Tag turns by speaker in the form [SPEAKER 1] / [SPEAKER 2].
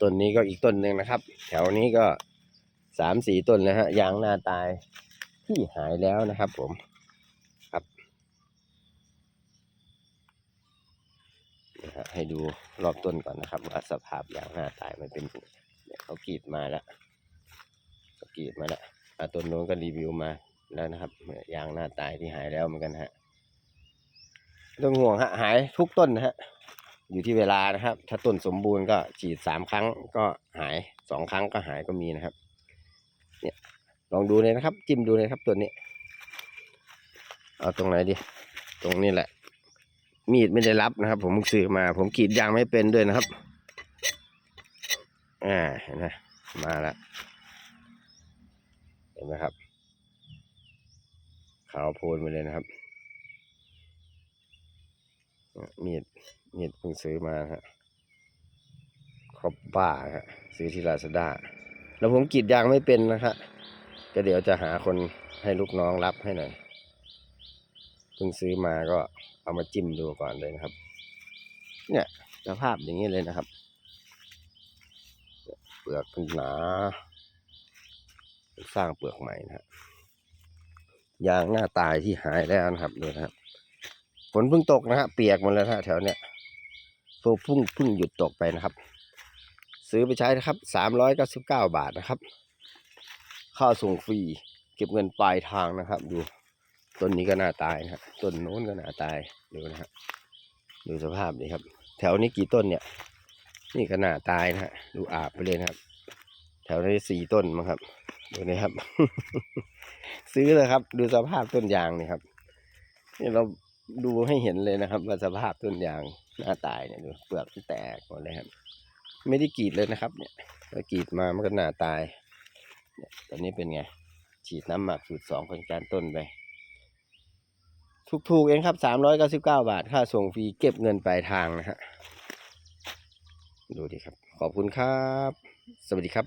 [SPEAKER 1] ต้นนี้ก็อีกต้นหนึ่งนะครับ แถวนี้ก็สามสี่ต้นนะฮะยางหน้าตายที่หายแล้วนะครับผมครับนะฮะให้ดูรอบต้นก่อนนะครับว่าสภาพยางหน้าตายมันเป็นเขากรีดมาแล้วเขากรีดมาแล้วต้นโน้นก็รีวิวมาแล้วนะครับยางหน้าตายที่หายแล้วเหมือนกันฮะไม่ต้องห่วงฮะหายทุกต้นนะฮะ อยู่ที่เวลานะครับ ถ้าต้นสมบูรณ์ก็ฉีดสามครั้งก็หายสองครั้งก็หายก็มีนะครับ เนี่ยลองดูเลยนะครับ จิ้มดูเลยครับตัวนี้ เอาตรงไหนดี ตรงนี้แหละ มีดไม่ได้รับนะครับ ผมซื้อมา ผมกรีดยางไม่เป็นด้วยนะครับ อ่าเห็นไหมมาแล้วเห็นไหมครับขาวโพลนไปเลยนะครับ มีดมีดเพิ่งซื้อมาฮะคอปป้าฮะซื้อที่ลาซาด้าแล้วผมกรีดยางไม่เป็นนะครับก็เดี๋ยวจะหาคนให้ลูกน้องรับให้หน่อยเพิ่งซื้อมาก็เอามาจิ้มดูก่อนเลยนะครับ เนี่ยสภาพอย่างนี้เลยนะครับเปลือกมันหนาสร้างเปลือกใหม่นะฮะยางหน้าตายที่หายแล้วนะครับดูนะครับ ฝนเพิ่งตกนะฮะเปียกหมดแล้วนะฮะแถวเนี้ยโฟเพิ่งเพิ่งหยุดตกไปนะครับ ซื้อไปใช้นะครับสามร้อยเก้าสิบเก้าบาทนะครับ ค่าส่งฟรีเก็บเงินปลายทางนะครับ ดูต้นนี้ก็น่าตายนะฮะต้นโน้นก็น่าตายดูนะฮะดูสภาพนี่ครับ แถวนี้กี่ต้นเนี่ย นี่ก็น่าตายนะฮะดูอาบไปเลยนะครับ แถวนี้สี่ต้นมั้งครับดูนะครับ ซื้อเลยครับ ดูสภาพต้นยางนี่ครับ นี่เรา ดูให้เห็นเลยนะครับว่าสภาพต้นยางหน้าตายเนี่ยดูเปลือกมันแตกหมดเลยครับ ไม่ได้กรีดเลยนะครับ เนี่ยเรากรีดมามันก็หน้าตายเนี่ยตอนนี้เป็นไง ฉีดน้ำหมักสูตรสองเป็นการต้นไปถูกๆเองครับสามร้อยเก้าสิบเก้าบาท ค่าส่งฟรีเก็บเงินปลายทางนะฮะ ดูดิครับ ขอบคุณครับ สวัสดีครับ